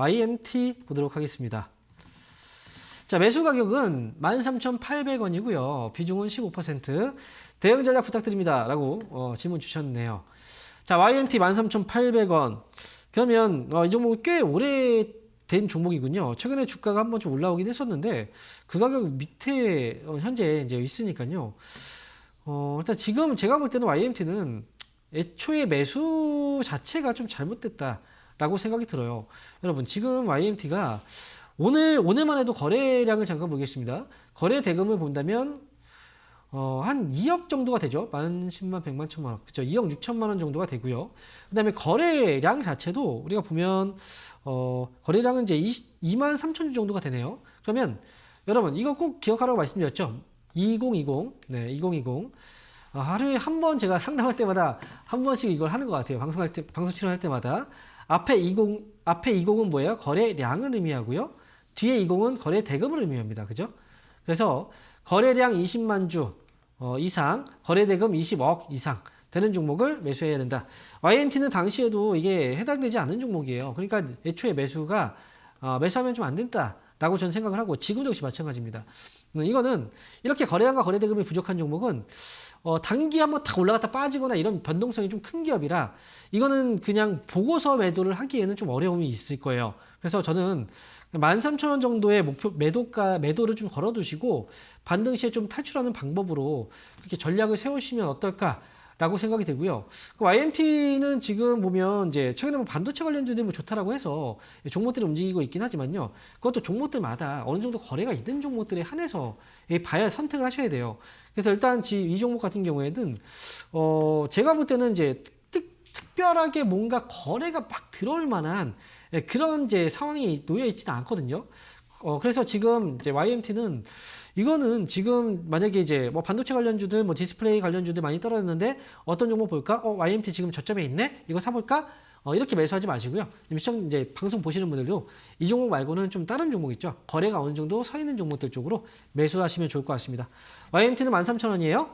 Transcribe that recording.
YMT 보도록 하겠습니다. 자, 매수 가격은 13,800원이고요. 비중은 15%. 대응 전략 부탁드립니다. 라고 어, 질문 주셨네요. 자, YMT 13,800원. 그러면 어, 이 종목은 꽤 오래된 종목이군요. 최근에 주가가 한번 좀 올라오긴 했었는데 그 가격 밑에 어, 현재 이제 있으니까요. 어, 일단 지금 제가 볼 때는 YMT는 애초에 매수 자체가 좀 잘못됐다 라고 생각이 들어요. 여러분, 지금 YMT가 오늘, 오늘만 해도 거래량을 잠깐 보겠습니다. 거래 대금을 본다면, 어, 한 2억 정도가 되죠. 만 10만, 100만, 1000만 원. 그죠. 2억 6천만 원 정도가 되고요. 그 다음에 거래량 자체도 우리가 보면, 어, 거래량은 이제 20, 2만 3천 주 정도가 되네요. 그러면 여러분, 이거 꼭 기억하라고 말씀드렸죠. 2020, 네, 2020. 아, 하루에 한 번 제가 상담할 때마다 한 번씩 이걸 하는 것 같아요. 방송할 때, 방송 출연할 때마다. 앞에 20, 앞에 20은 뭐예요? 거래량을 의미하고요. 뒤에 20은 거래 대금을 의미합니다. 그죠? 그래서 거래량 20만 주 어, 이상, 거래 대금 20억 이상 되는 종목을 매수해야 된다. YNT는 당시에도 이게 해당되지 않는 종목이에요. 그러니까 애초에 매수가 어, 매수하면 좀 안 된다 라고 저는 생각을 하고 지금도 역시 마찬가지입니다. 음, 이거는 이렇게 거래량과 거래 대금이 부족한 종목은 어, 단기 한번 탁 올라갔다 빠지거나 이런 변동성이 좀 큰 기업이라 이거는 그냥 보고서 매도를 하기에는 좀 어려움이 있을 거예요. 그래서 저는 13,000원 정도의 목표 매도가 매도를 좀 걸어 두시고 반등 시에 좀 탈출하는 방법으로 그렇게 전략을 세우시면 어떨까? 라고 생각이 되고요. 그 YMT는 지금 보면 이제 최근에 뭐 반도체 관련주들이 뭐 좋다라고 해서 종목들이 움직이고 있긴 하지만요. 그것도 종목들마다 어느 정도 거래가 있는 종목들에 한해서 봐야 선택을 하셔야 돼요. 그래서 일단 지- 이 종목 같은 경우에는 어 제가 볼 때는 이제 특, 특별하게 뭔가 거래가 막 들어올 만한 예, 그런 이제 상황이 놓여 있지는 않거든요. 어 그래서 지금 이제 YMT는 이거는 지금 만약에 이제 뭐 반도체 관련주들 뭐 디스플레이 관련주들 많이 떨어졌는데 어떤 종목 볼까? 어 YMT 지금 저점에 있네. 이거 사볼까? 어 이렇게 매수하지 마시고요. 시청 이제 방송 보시는 분들도 이 종목 말고는 좀 다른 종목 있죠. 거래가 어느 정도 서 있는 종목들 쪽으로 매수하시면 좋을 것 같습니다. YMT는 13,000원이에요.